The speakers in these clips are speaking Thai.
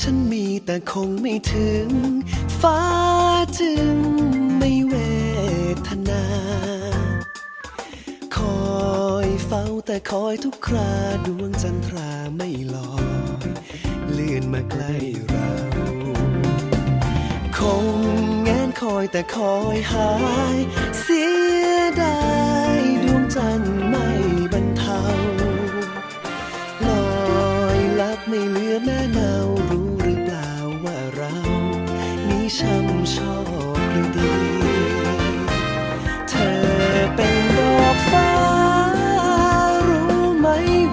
ฉันมีแต่คงไม่ถึง ฟ้าจึงไม่เวทนา คอยเฝ้าแต่คอยทุกคราดวงจันทราไม่ลอยเลื่อนมาใกล้เรา คงแงนคอยแต่คอยหาย เสียดาย ช่ำชอบหรือดี เธอเป็นดอกฟ้า รู้ไหม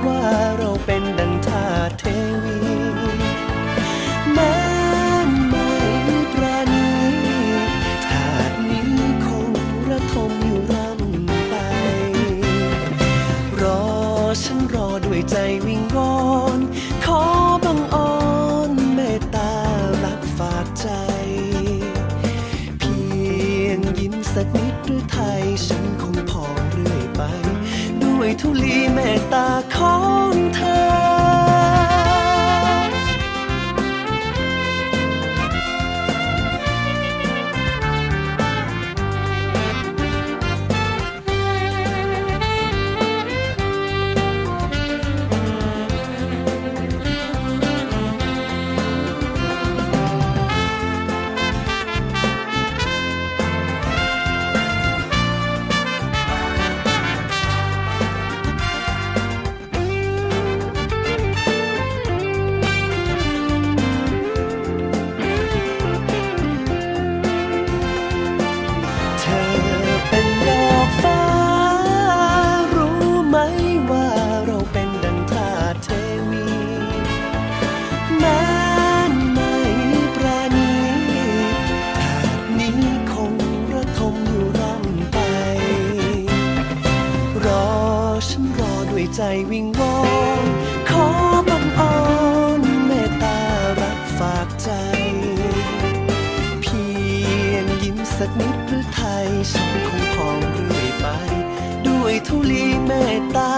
ว่าเราเป็นดังทาเทวีแม้ไม่ปราณีถาดนี้คงระทมอยู่ร่ำไป รอฉันรอด้วยใจวิงวอน สักนิดหรือไทย ฉันคงพอเรื่อยไป ด้วยทุลีเมตตาของ ใจวิงวอนขอบังออนเมตตารักฝากใจ เพียงยิ้มสักนิดหรือไทยฉันคงพองเรื่อยไป ด้วยทุลีเมตตา